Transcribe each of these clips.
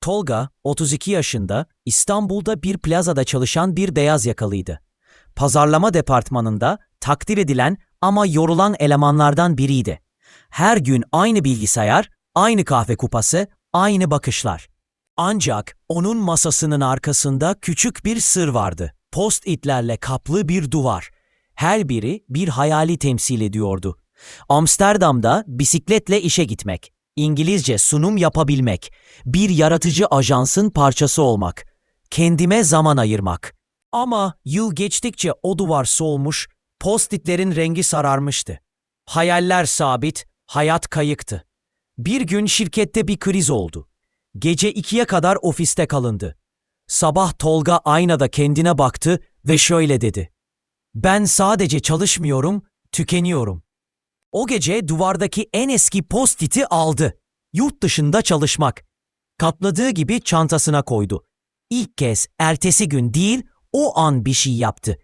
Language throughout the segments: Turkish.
Tolga, 32 yaşında, İstanbul'da bir plazada çalışan bir beyaz yakalıydı. Pazarlama departmanında takdir edilen ama yorulan elemanlardan biriydi. Her gün aynı bilgisayar, aynı kahve kupası, aynı bakışlar. Ancak onun masasının arkasında küçük bir sır vardı. Post-itlerle kaplı bir duvar. Her biri bir hayali temsil ediyordu. Amsterdam'da bisikletle işe gitmek, İngilizce sunum yapabilmek, bir yaratıcı ajansın parçası olmak, kendime zaman ayırmak. Ama yıl geçtikçe o duvar solmuş, post-itlerin rengi sararmıştı. Hayaller sabit, hayat kayıktı. Bir gün şirkette bir kriz oldu. Gece ikiye kadar ofiste kalındı. Sabah Tolga aynada kendine baktı ve şöyle dedi. Ben sadece çalışmıyorum, tükeniyorum. O gece duvardaki en eski post-it'i aldı. Yurt dışında çalışmak. Katladığı gibi çantasına koydu. İlk kez ertesi gün değil, o an bir şey yaptı.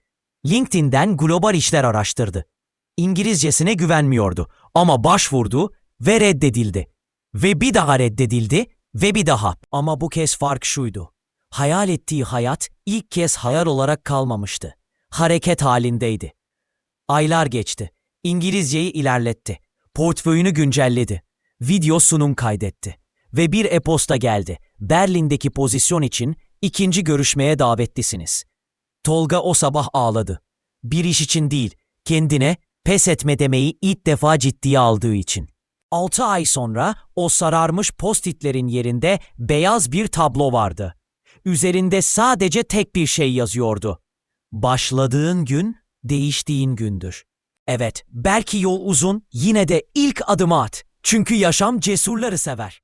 LinkedIn'den global işler araştırdı. İngilizcesine güvenmiyordu ama başvurdu ve reddedildi. Ve bir daha reddedildi ve bir daha. Ama bu kez fark şuydu. Hayal ettiği hayat ilk kez hayal olarak kalmamıştı. Hareket halindeydi. Aylar geçti. İngilizceyi ilerletti. Portföyünü güncelledi. Video sunum kaydetti. Ve bir e-posta geldi. Berlin'deki pozisyon için ikinci görüşmeye davetlisiniz. Tolga o sabah ağladı. Bir iş için değil, kendine pes etme demeyi ilk defa ciddiye aldığı için. Altı ay sonra o sararmış postitlerin yerinde beyaz bir tablo vardı. Üzerinde sadece tek bir şey yazıyordu. Başladığın gün, değiştiğin gündür. Evet, belki yol uzun, yine de ilk adımı at. Çünkü yaşam cesurları sever.